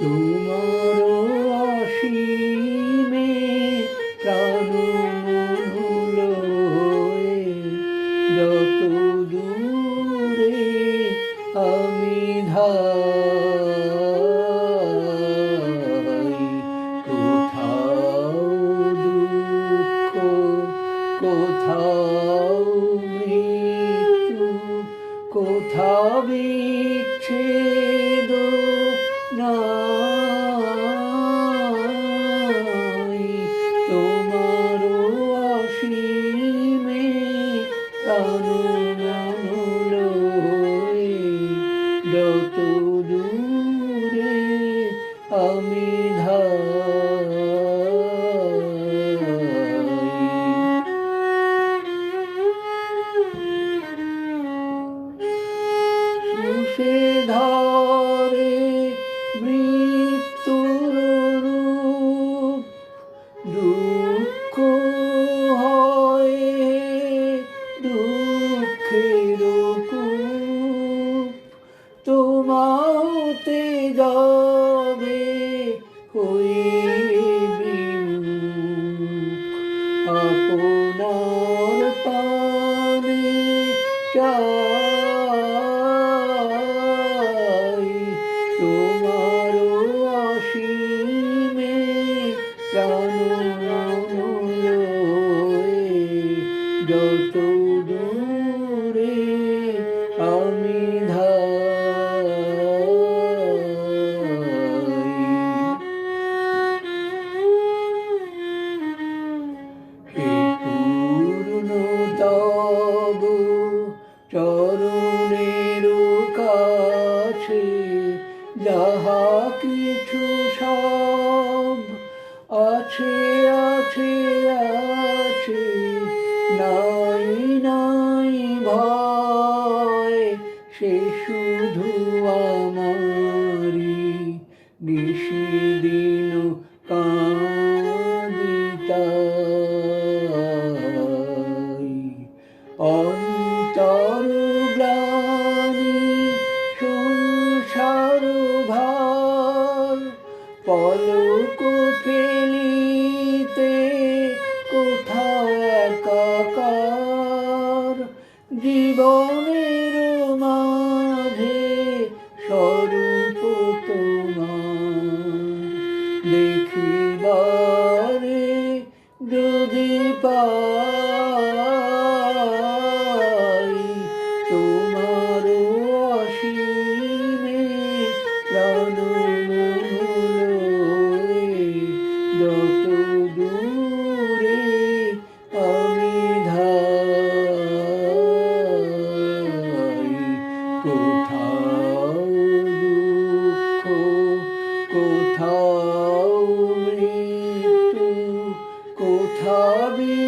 তোমার অসীমে প্রাণ মনুলয়ে যত দূরে আমি ধাই কোথাও দুঃখ কোথাও মৃত্যু কোথাও বিচ্ছেদ নাই। তোমার অসীমে প্রাণ যত দূরে আমি সুষে দুঃখের কূপ তোমাতে যাবে হয়ে আপনার পানে চাই তোমার অসীমে প্রাণ যত দূরে চরণের কাছে যাহা কিছু সব আছে আছে আছে, নাই নাই ভয়, সে শুধু আমারি নিশিদিন কান বনের মাঝে স্বরূপ তোমার। দেখিবারে যদি পা কোথাও দুঃখ কোথাও মৃত্যু কোথাও